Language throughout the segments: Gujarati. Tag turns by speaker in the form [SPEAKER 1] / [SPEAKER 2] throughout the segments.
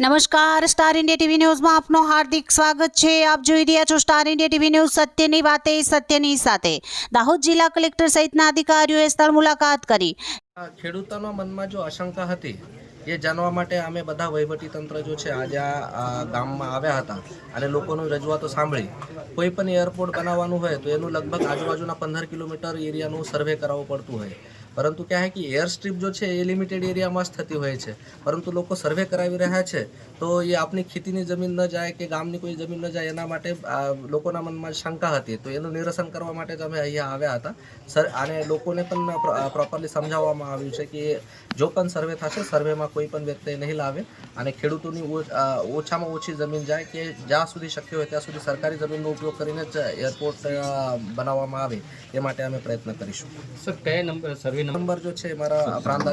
[SPEAKER 1] નમસ્કાર, સ્ટાર ઇન્ડિયા ટીવી ન્યૂઝમાં આપનું હાર્દિક સ્વાગત છે. આપ જોઈ રહ્યા છો સ્ટાર ઇન્ડિયા ટીવી ન્યૂઝ સત્યની વાતે, સત્યની સાથે. દાહોદ જિલ્લા કલેક્ટર સહિતના અધિકારીઓએ સ્થળ મુલાકાત કરી.
[SPEAKER 2] ખેડૂતોના મનમાં જો આશંકા હતી, એ જાણવા માટે અમે બધા વહીવટીતંત્ર જો છે, આજે આ ગામમાં આવ્યા હતા અને લોકોની રજૂઆતો સાંભળી. કોઈ પણ એરપોર્ટ બનાવવાનું હોય તો એનું લગભગ આજુબાજુના પંદર કિલોમીટર એરિયાનું સર્વે કરાવવું પડતું હોય. પરંતુ ક્યાં હે કે એર સ્ટ્રીપ જો છે એ લિમિટેડ એરિયામાં જ થતી હોય છે. પરંતુ લોકો સર્વે કરાવી રહ્યા છે, તો એ આપણી ખેતીની જમીન ન જાય કે ગામની કોઈ જમીન ન જાય, એના માટે લોકોના મનમાં શંકા હતી. તો એનું નિરસન કરવા માટે અમે અહીંયા આવ્યા હતા. સર અને લોકોને પણ પ્રોપરલી સમજાવવામાં આવ્યું છે કે જો પણ સર્વે થશે સર્વેમાં કોઈ પણ વ્યક્તિ નહીં લાવે અને ખેડૂતોની ઓછામાં ઓછી જમીન જાય કે જ્યાં સુધી શક્ય હોય ત્યાં સુધી સરકારી જમીનનો ઉપયોગ કરીને જ એરપોર્ટ બનાવવામાં આવે, એ માટે અમે પ્રયત્ન કરીશું.
[SPEAKER 3] સર, કયા નંબર સર્વે નંબર
[SPEAKER 2] જો છે મારા પ્રાંત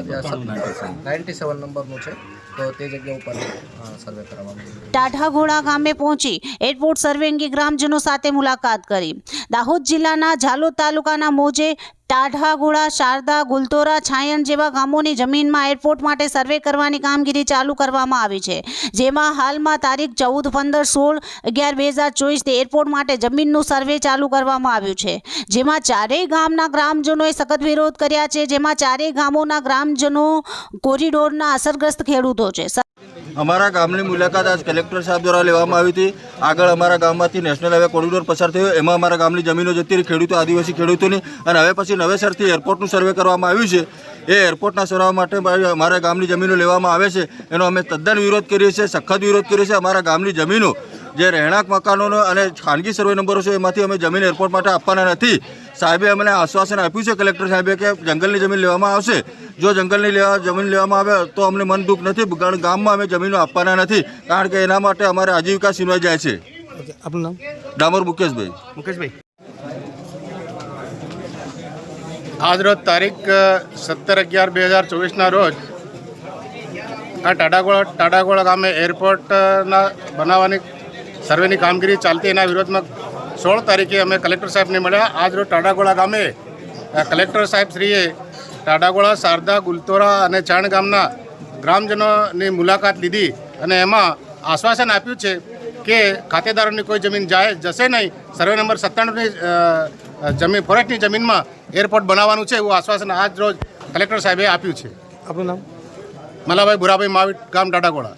[SPEAKER 2] નાઇન્ટી સેવન. નંબરનો છે. તો તે જગ્યા ઉપર સર્વે કરવામાં આવ્યું
[SPEAKER 1] ટાઢાઘોડા ગામે પહોંચી એરપોર્ટ સર્વે અંગે ગ્રામજનો સાથે મુલાકાત કરી. દાહોદ જિલ્લાના ઝાલોદ તાલુકાના મોજે ટાઢાઘોડા શારદા, ગુલતોરા, છાયણ જેવા ગામોની જમીનમાં એરપોર્ટ માટે સર્વે કરવાની કામગીરી ચાલુ કરવામાં આવી છે. જેમાં હાલમાં તારીખ ચૌદ, પંદર, સોળ, અગિયાર, બે હજાર ચોવીસથી એરપોર્ટ માટે જમીનનું સર્વે ચાલુ કરવામાં આવ્યું છે. જેમાં ચારેય ગામના ગ્રામજનોએ સખત વિરોધ કર્યા છે. જેમાં ચારેય ગામોના ગ્રામજનો કોરિડોરના અસરગ્રસ્ત ખેડૂતો છે.
[SPEAKER 4] અમારા ગામની મુલાકાત આજ કલેક્ટર સાહેબ દ્વારા લેવામાં આવી હતી. આગળ અમારા ગામમાંથી નેશનલ હાઈવે કોરિડોર પસાર થયો. એમાં અમારા ગામની જમીનો જતી રહી. ખેડૂતો, આદિવાસી ખેડૂતોની. અને હવે પછી નવેસરથી એરપોર્ટનું સર્વે કરવામાં આવ્યું છે. એ એરપોર્ટના સર્વે માટે અમારા ગામની જમીનો લેવામાં આવે છે. એનો અમે તદ્દન વિરોધ કરીએ છીએ, સખત વિરોધ કરીએ છીએ. અમારા ગામની જમીનો જે રહેણાંક મકાનોનો અને ખાનગી સર્વે નંબરો છે એમાંથી અમે જમીન એરપોર્ટ માટે આપવાના નથી. સાહેબે અમને આશ્વાસન આપ્યું છે કલેક્ટર સાહેબે કે જંગલની જમીન લેવામાં આવશે. જો જંગલની લેવા જમીન લેવામાં આવે તો અમને મન દુઃખ નથી કારણ ગામમાં અમે જમીનો આપવાના નથી કારણ કે એના માટે અમારે આજીવિકા સિવાય જાય છે.
[SPEAKER 3] આપનું નામ?
[SPEAKER 4] ડામોર મુકેશભાઈ.
[SPEAKER 3] મુકેશભાઈ.
[SPEAKER 5] આજરોજ તારીખ સત્તર અગિયાર બે હજાર ચોવીસના રોજ આ ટાટાગોળા ટાટાગોળા ગામે એરપોર્ટના બનાવવાની સર્વેની કામગીરી ચાલતી એના વિરોધમાં સોળ તારીખે અમે કલેક્ટર સાહેબને મળ્યા. આજરોજ ટાડાગોળા ગામે કલેક્ટર સાહેબ શ્રીએ ટાટાગોળા શારદા ગુલતોરા અને ચાણ ગામના ગ્રામજનોની મુલાકાત લીધી અને એમાં આશ્વાસન આપ્યું છે કે ખાતેદારોની કોઈ જમીન જાય જશે નહીં. સર્વે નંબર સત્તાણુંની જમીન ફોરેસ્ટની જમીનમાં એરપોર્ટ બનાવવાનું છે એવું આશ્વાસન આજ રોજ કલેક્ટર સાહેબે આપ્યું છે.
[SPEAKER 3] આપણું નામ?
[SPEAKER 5] મલાભાઈ ભુરાભાઈ માવી ગામ ટાટાગોળા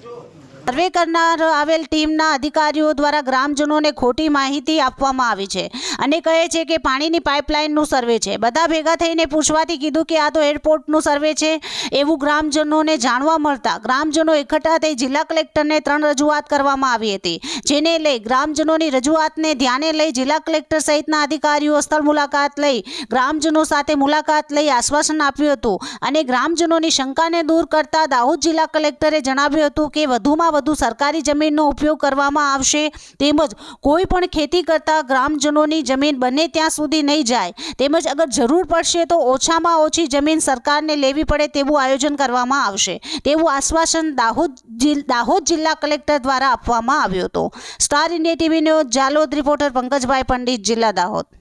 [SPEAKER 1] સર્વે કરનાર આવેલ ટીમના અધિકારીઓ દ્વારા ગ્રામજનોને ખોટી માહિતી આપવામાં આવી છે અને કહે છે કે પાણીની પાઇપલાઇનનું સર્વે છે. બધા ભેગા થઈને પૂછવાથી કીધું કે આ તો એરપોર્ટનું સર્વે છે. એવું ગ્રામજનોને જાણવા મળતા ગ્રામજનો એકઠા થઈ જિલ્લા કલેક્ટરને ત્રણ રજૂઆત કરવામાં આવી હતી. જેને લઈ ગ્રામજનોની રજૂઆતને ધ્યાને લઈ જિલ્લા કલેક્ટર સહિતના અધિકારીઓ સ્થળ મુલાકાત લઈ ગ્રામજનો સાથે મુલાકાત લઈ આશ્વાસન આપ્યું હતું અને ગ્રામજનોની શંકાને દૂર કરતા દાહોદ જિલ્લા કલેક્ટરે જણાવ્યું હતું કે વધુમાં વધુ સરકારી જમીનનો ઉપયોગ કરવામાં આવશે. તેમજ કોઈ પણ ખેતી કરતા ગ્રામજનોની જમીન બને ત્યાં સુધી નહીં જાય. તેમજ અગર જરૂર પડશે તો ઓછામાં ઓછી જમીન સરકારને લેવી પડે તેવું આયોજન કરવામાં આવશે. તેવું આશ્વાસન દાહોદ દાહોદ જિલ્લા કલેક્ટર દ્વારા આપવામાં આવ્યું હતું. Star India TV news, Jalod, reporter Pankajbhai Pandit, જિલ્લા દાહોદ.